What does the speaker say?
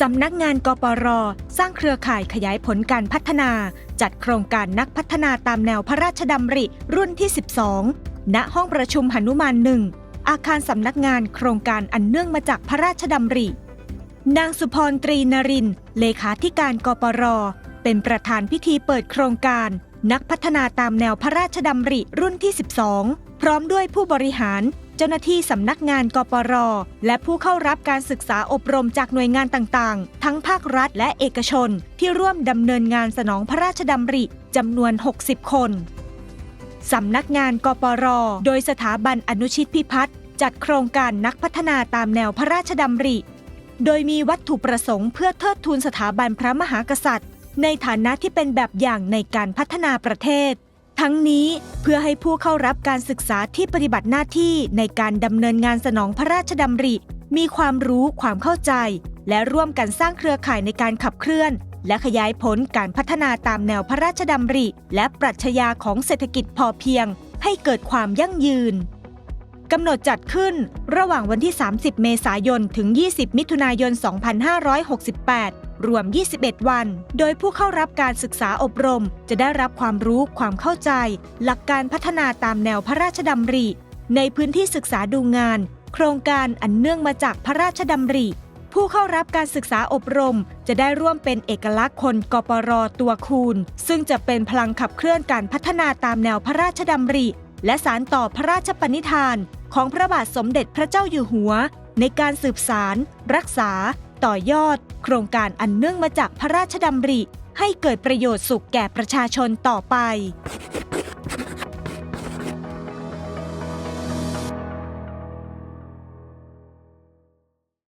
สำนักงานกปร สร้างเครือข่ายขยายผลการพัฒนา จัดโครงการนักพัฒนาตามแนวพระราชดำริรุ่นที่ 12 ณ ห้องประชุมหนุมานหนึ่ง อาคารสำนักงานโครงการอันเนื่องมาจากพระราชดำริ นางสุพรตรีนริน เลขาธิการกปร เป็นประธานพิธีเปิดโครงการ นักพัฒนาตามแนวพระราชดำริรุ่นที่ 12 พร้อมด้วยผู้บริหาร เจ้าหน้าที่สำนักงานกปร และผู้เข้ารับการศึกษาอบรมจากหน่วยงานต่างๆ ทั้งภาครัฐและเอกชน ที่ร่วมดำเนินงานสนองพระราชดำริจำนวน 60 คนสำนักงานกปร โดยสถาบันอนุชิตพิพัฒน์จัดโครงการนักพัฒนาตามแนวพระราชดำริ โดยมีวัตถุประสงค์เพื่อเทิดทูนสถาบันพระมหากษัตริย์ ในฐานะที่เป็นแบบอย่างในการพัฒนาประเทศ ทั้งนี้เพื่อให้ผู้เข้ารับการศึกษาที่ปฏิบัติหน้าที่ในการดำเนินงานสนองพระราชดำริ มีความรู้ความเข้าใจ และร่วมกันสร้างเครือข่ายในการขับเคลื่อน และขยายผลการพัฒนาตามแนวพระราชดำริ และปรัชญาของเศรษฐกิจพอเพียง ให้เกิดความยั่งยืนกำหนดจัดขึ้นระหว่างวันที่ 30 เมษายน ถึง 20 มิถุนายน 2568 รวม 21 วัน โดยผู้เข้ารับการศึกษาอบรม จะได้รับความรู้ความเข้าใจ หลักการพัฒนาตามแนวพระราชดำริ ในพื้นที่ศึกษาดูงาน โครงการอันเนื่องมาจากพระราชดำริ ผู้เข้ารับการศึกษาอบรม จะได้ร่วมเป็นเอกลักษณ์คนกปรตัวคูณ ซึ่งจะเป็นพลังขับเคลื่อนการพัฒนาตามแนวพระราชดำริ และสารต่อพระราชปณิธาน ของพระบาทสมเด็จพระเจ้าอยู่หัว ในการสืบสาร รักษา ต่อยอด โครงการอันเนื่องมาจากพระราชดำริ ให้เกิดประโยชน์สุขแก่ประชาชนต่อไป